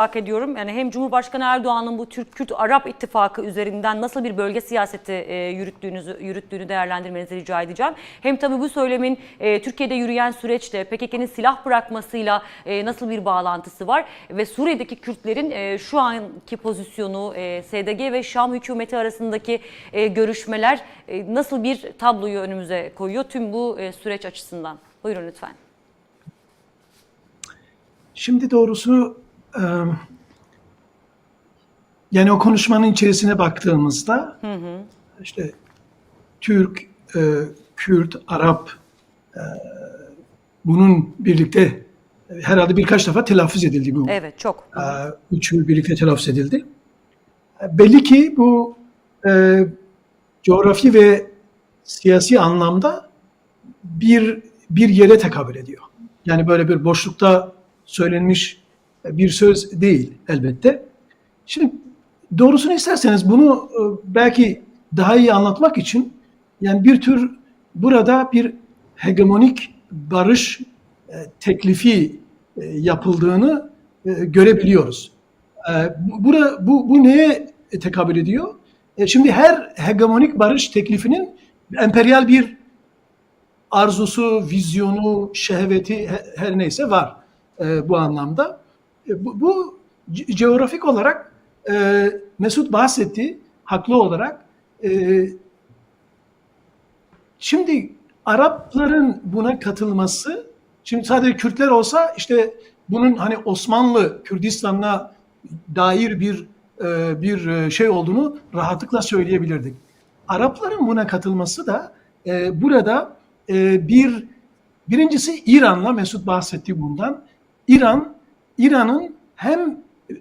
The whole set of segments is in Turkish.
merak ediyorum. Yani hem Cumhurbaşkanı Erdoğan'ın bu Türk-Kürt-Arap ittifakı üzerinden nasıl bir bölge siyaseti e, yürüttüğünüzü yürüttüğünü değerlendirmenizi rica edeceğim. Hem tabii bu söylemin e, Türkiye'de yürüyen süreçte PKK'nın silah bırakmasıyla e, nasıl bir bağlantısı var ve Suriye'deki Kürtlerin e, şu anki pozisyonu e, SDG ve Şam hükümeti arasındaki e, görüşmeler e, nasıl bir tabloyu önümüze koyuyor tüm bu e, süreç açısından? Buyurun lütfen. Şimdi doğrusu yani o konuşmanın içerisine baktığımızda işte Türk, e, Kürt, Arap e, bunun birlikte herhalde birkaç defa telaffuz edildi bu. Evet çok. E, üçü birlikte telaffuz edildi. E, Belli ki bu e, coğrafi ve siyasi anlamda bir bir yere tekabül ediyor. Yani böyle bir boşlukta söylenmiş bir söz değil elbette. Şimdi doğrusunu isterseniz bunu e, belki daha iyi anlatmak için yani bir tür burada bir hegemonik barış e, teklifi e, yapıldığını görebiliyoruz. Bu- Bura, bu, bu neye tekabül ediyor? Şimdi her hegemonik barış teklifinin emperyal bir arzusu, vizyonu, şehveti he- her neyse var bu anlamda. E, bu, bu coğrafik olarak e, Mesut bahsetti haklı olarak. E, şimdi Arapların buna katılması, şimdi sadece Kürtler olsa işte bunun hani Osmanlı Kürdistan'la dair bir e, bir e, şey olduğunu rahatlıkla söyleyebilirdik. Arapların buna katılması da e, burada e, bir birincisi İran'la Mesut bahsetti bundan. İran İran'ın hem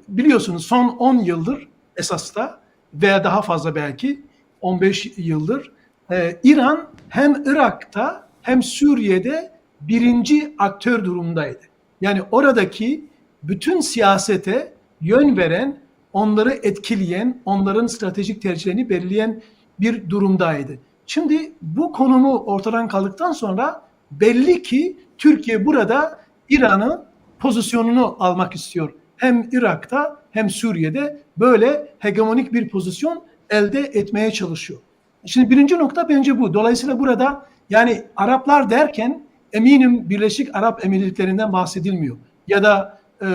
biliyorsunuz son 10 yıldır esasda veya daha fazla belki 15 yıldır e, İran hem Irak'ta hem Suriye'de birinci aktör durumdaydı. Yani oradaki bütün siyasete yön veren, onları etkileyen, onların stratejik tercihlerini belirleyen bir durumdaydı. Şimdi bu konumu ortadan kaldıktan sonra belli ki Türkiye burada İran'ın pozisyonunu almak istiyor. Hem Irak'ta hem Suriye'de böyle hegemonik bir pozisyon elde etmeye çalışıyor. Şimdi birinci nokta bence bu. Dolayısıyla burada yani Araplar derken eminim Birleşik Arap Emirlikleri'nden bahsedilmiyor. Ya da e,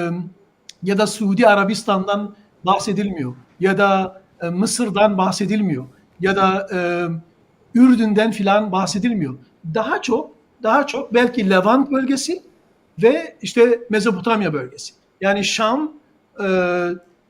ya da Suudi Arabistan'dan bahsedilmiyor. Ya da e, Mısır'dan bahsedilmiyor. Ya da e, Ürdün'den filan bahsedilmiyor. Daha çok daha çok belki Levant bölgesi ve işte Mezopotamya bölgesi. Yani Şam e,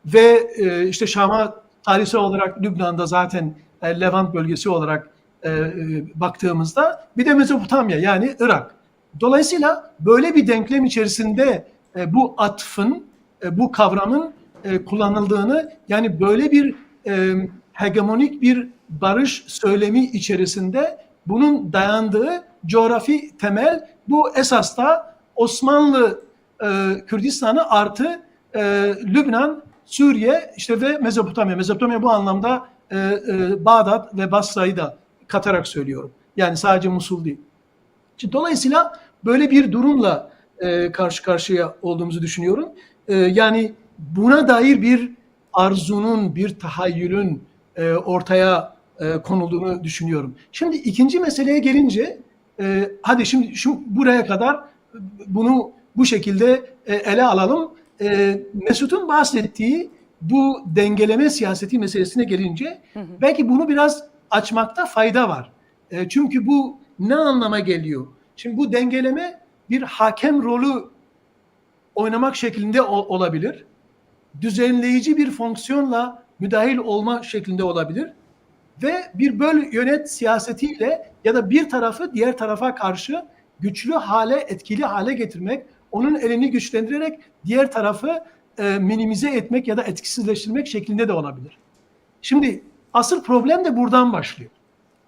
ve e, işte Şam'a tarihsel olarak Lübnan'da zaten e, Levant bölgesi olarak e, e, baktığımızda bir de Mezopotamya yani Irak. Dolayısıyla böyle bir denklem içerisinde e, bu atfın, e, bu kavramın e, kullanıldığını yani böyle bir e, hegemonik bir barış söylemi içerisinde bunun dayandığı coğrafi temel bu esas da Osmanlı e, Kürdistan'ı artı e, Lübnan, Suriye işte ve Mezopotamya. Mezopotamya bu anlamda e, e, Bağdat ve Basra'yı da katarak söylüyorum. Yani sadece Musul değil. Şimdi Dolayısıyla böyle bir durumla e, karşı karşıya olduğumuzu düşünüyorum. E, yani buna dair bir arzunun, bir tahayyülün e, ortaya e, konulduğunu düşünüyorum. Şimdi ikinci meseleye gelince, e, hadi şimdi şu buraya kadar bunu bu şekilde e, ele alalım. E, Mesut'un bahsettiği bu dengeleme siyaseti meselesine gelince belki bunu biraz açmakta fayda var. E, çünkü bu ne anlama geliyor? Şimdi bu dengeleme bir hakem rolü oynamak şeklinde ol- olabilir. Düzenleyici bir fonksiyonla müdahil olma şeklinde olabilir. Ve bir böl yönet siyasetiyle ya da bir tarafı diğer tarafa karşı güçlü hale, etkili hale getirmek, onun elini güçlendirerek diğer tarafı e, minimize etmek ya da etkisizleştirmek şeklinde de olabilir. Şimdi asıl problem de buradan başlıyor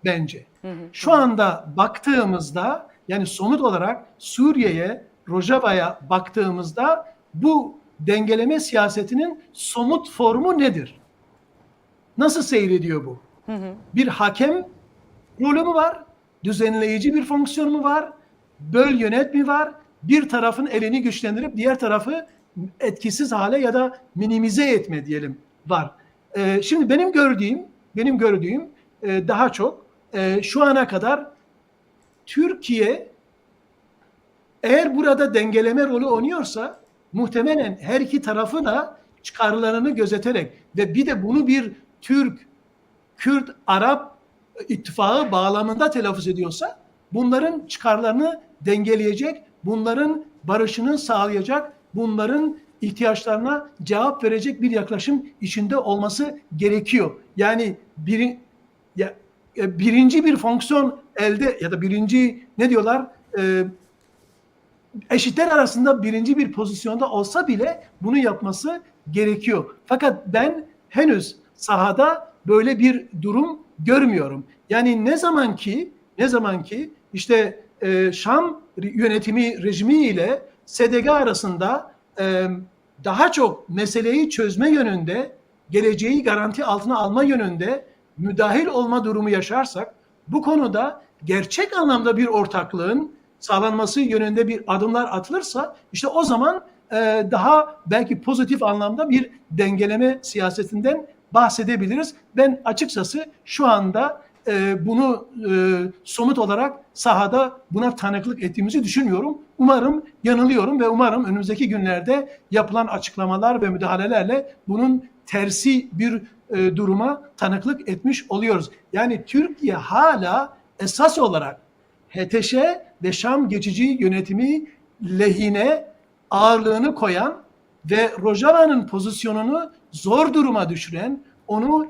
bence. Şu anda baktığımızda yani somut olarak Suriye'ye, Rojava'ya baktığımızda bu dengeleme siyasetinin somut formu nedir? Nasıl seyrediyor bu? Bir hakem rolü mü var? Düzenleyici bir fonksiyon mu var? Böl yönet mi var? Bir tarafın elini güçlendirip diğer tarafı etkisiz hale ya da minimize etme diyelim var. E, şimdi benim gördüğüm, benim gördüğüm e, daha çok e, şu ana kadar Türkiye eğer burada dengeleme rolü oynuyorsa muhtemelen her iki tarafı da çıkarlarını gözeterek ve bir de bunu bir Türk, Kürt, Arap ittifakı bağlamında telaffuz ediyorsa bunların çıkarlarını dengeleyecek, bunların barışını sağlayacak, bunların ihtiyaçlarına cevap verecek bir yaklaşım içinde olması gerekiyor. Yani biri, ya, e, birinci bir fonksiyon elde ya da birinci ne diyorlar e, eşitler arasında birinci bir pozisyonda olsa bile bunu yapması gerekiyor. Fakat ben henüz sahada böyle bir durum görmüyorum. Yani ne zaman ki ne zaman ki işte e, Şam yönetimi rejimi ile SDG arasında e, daha çok meseleyi çözme yönünde, geleceği garanti altına alma yönünde müdahil olma durumu yaşarsak bu konuda gerçek anlamda bir ortaklığın sağlanması yönünde bir adımlar atılırsa işte o zaman e, daha belki pozitif anlamda bir dengeleme siyasetinden bahsedebiliriz. Ben açıkçası şu anda e, bunu e, somut olarak sahada buna tanıklık ettiğimizi düşünmüyorum. Umarım yanılıyorum ve umarım önümüzdeki günlerde yapılan açıklamalar ve müdahalelerle bunun tersi bir e, duruma tanıklık etmiş oluyoruz. Yani Türkiye hala esas olarak HTŞ ve Şam geçici yönetimi lehine ağırlığını koyan ve Rojava'nın pozisyonunu zor duruma düşüren, onu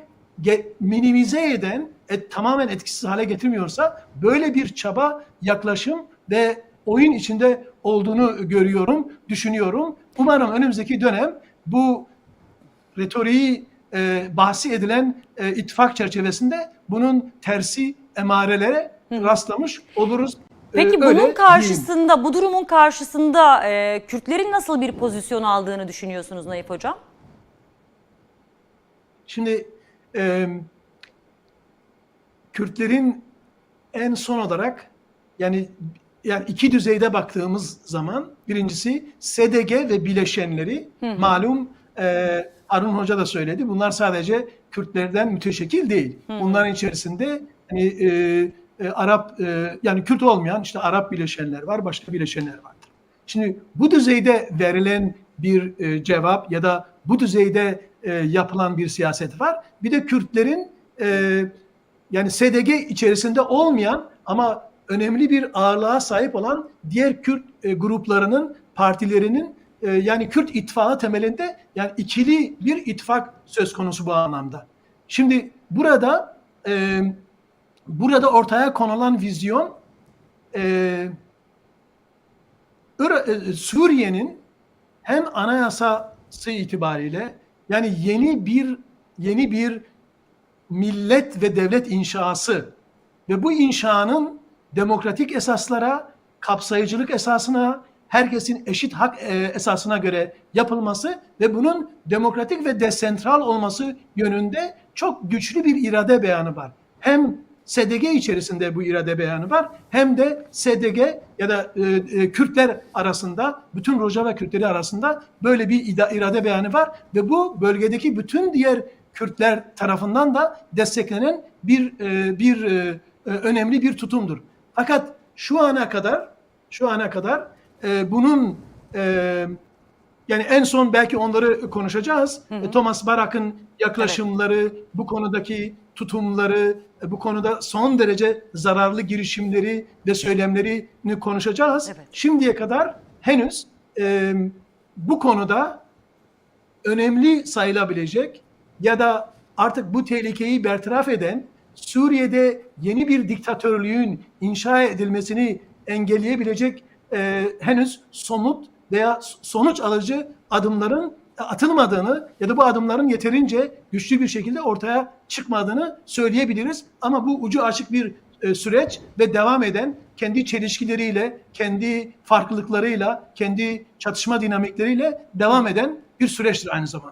minimize eden, et, tamamen etkisiz hale getirmiyorsa böyle bir çaba, yaklaşım ve oyun içinde olduğunu görüyorum, düşünüyorum. Umarım önümüzdeki dönem bu retoriği e, bahsi edilen e, ittifak çerçevesinde bunun tersi emarelere rastlamış oluruz. E, Peki öyle bunun diyeyim. karşısında, bu durumun karşısında e, Kürtlerin nasıl bir pozisyon aldığını düşünüyorsunuz Naif Hocam? Şimdi e, Kürtlerin en son olarak yani yani iki düzeyde baktığımız zaman birincisi SDG ve bileşenleri malum e, Harun Hoca da söyledi. Bunlar sadece Kürtlerden müteşekkil değil. Bunların içerisinde hani, e, e, Arap e, yani Kürt olmayan işte Arap bileşenler var, başka bileşenler vardır. Şimdi bu düzeyde verilen bir e, cevap ya da bu düzeyde e, yapılan bir siyaset var. Bir de Kürtlerin e, yani SDG içerisinde olmayan ama önemli bir ağırlığa sahip olan diğer Kürt e, gruplarının, partilerinin e, yani Kürt ittifakı temelinde yani ikili bir ittifak söz konusu bu anlamda. Şimdi burada e, burada ortaya konulan vizyon e, e, Suriye'nin hem anayasası itibariyle yani yeni bir yeni bir millet ve devlet inşası ve bu inşanın demokratik esaslara, kapsayıcılık esasına, herkesin eşit hak e, esasına göre yapılması ve bunun demokratik ve desentral olması yönünde çok güçlü bir irade beyanı var. Hem SDG içerisinde bu irade beyanı var hem de SDG ya da e, e, Kürtler arasında bütün Rojava Kürtleri arasında böyle bir irade beyanı var ve bu bölgedeki bütün diğer Kürtler tarafından da desteklenen bir e, bir e, e, önemli bir tutumdur. Fakat şu ana kadar şu ana kadar e, bunun e, yani en son belki onları konuşacağız. E, Thomas Barak'ın yaklaşımları, bu konudaki tutumları, e, bu konuda son derece zararlı girişimleri ve söylemlerini konuşacağız. Evet. Şimdiye kadar henüz e, bu konuda önemli sayılabilecek ya da artık bu tehlikeyi bertaraf eden Suriye'de yeni bir diktatörlüğün inşa edilmesini engelleyebilecek e, henüz somut veya sonuç alıcı adımların atılmadığını ya da bu adımların yeterince güçlü bir şekilde ortaya çıkmadığını söyleyebiliriz. Ama bu ucu açık bir e, süreç ve devam eden kendi çelişkileriyle, kendi farklılıklarıyla, kendi çatışma dinamikleriyle devam eden bir süreçtir aynı zamanda.